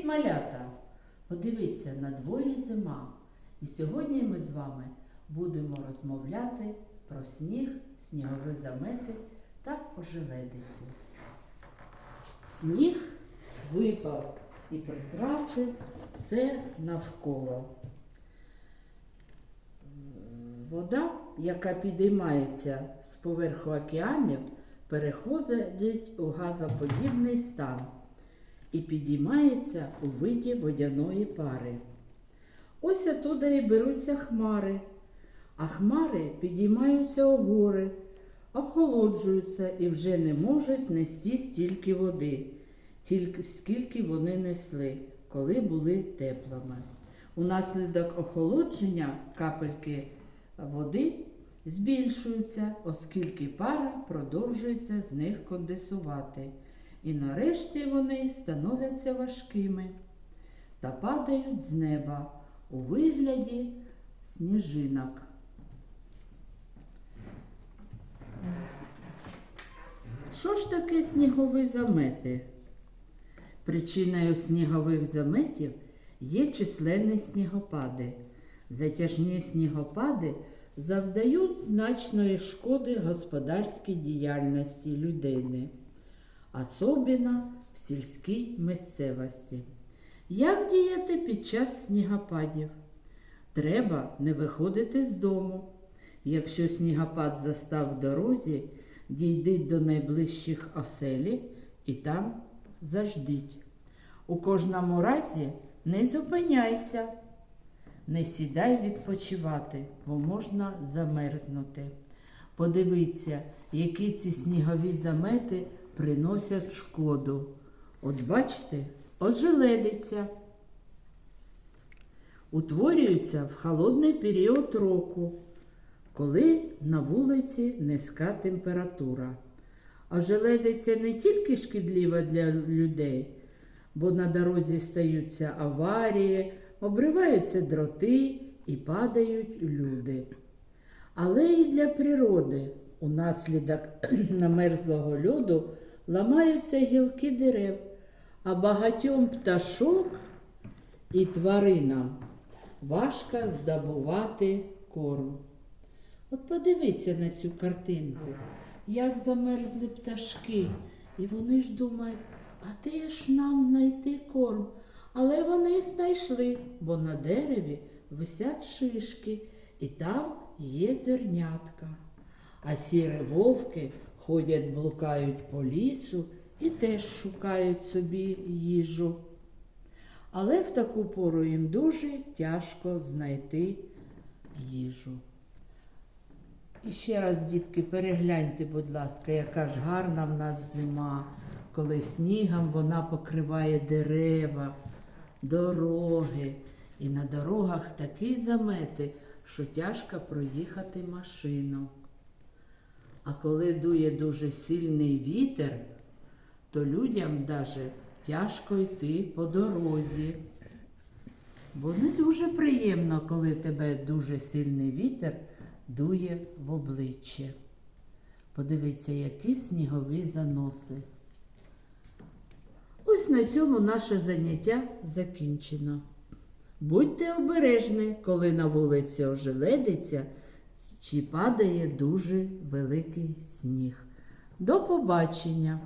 Привіт, малята! Подивіться, на дворі зима. І сьогодні ми з вами будемо розмовляти про сніг, снігові замети та ожеледицю. Сніг випав і прикрасив все навколо. Вода, яка підіймається з поверху океанів, переходить у газоподібний стан і підіймається у виді водяної пари. Ось оттуда і беруться хмари, а хмари підіймаються у гори, охолоджуються і вже не можуть нести стільки води, тільки скільки вони несли, коли були теплими. Унаслідок охолодження капельки води збільшуються, оскільки пара продовжується з них конденсувати. І нарешті вони становляться важкими та падають з неба у вигляді сніжинок. Що ж таке снігові замети? Причиною снігових заметів є численні снігопади. Затяжні снігопади завдають значної шкоди господарській діяльності людини, особливо в сільській місцевості. Як діяти під час снігопадів? Треба не виходити з дому. Якщо снігопад застав в дорозі, дійдіть до найближчих оселі і там заждіть. У кожному разі не зупиняйся, не сідай відпочивати, бо можна замерзнути. Подивіться, які ці снігові замети приносять шкоду. От бачите, ожеледиться. Утворюються в холодний період року, коли на вулиці низька температура. Ожеледиця не тільки шкідлива для людей, бо на дорозі стаються аварії, обриваються дроти і падають люди. Але і для природи унаслідок намерзлого льоду ламаються гілки дерев, а багатьом пташок і тваринам важко здобувати корм. От подивіться на цю картинку, як замерзли пташки, і вони ж думають, а де ж нам знайти корм? Але вони знайшли, бо на дереві висять шишки, і там є зернятка. А сірі вовки ходять, блукають по лісу і теж шукають собі їжу. Але в таку пору їм дуже тяжко знайти їжу. І ще раз, дітки, перегляньте, будь ласка, яка ж гарна в нас зима, коли снігом вона покриває дерева, дороги. І на дорогах такі замети, що тяжко проїхати машину. А коли дує дуже сильний вітер, то людям даже тяжко йти по дорозі. Бо не дуже приємно, коли тебе дуже сильний вітер дує в обличчя. Подивіться, які снігові заноси. Ось на цьому наше заняття закінчено. Будьте обережні, коли на вулиці ожеледиться чи падає дуже великий сніг. До побачення!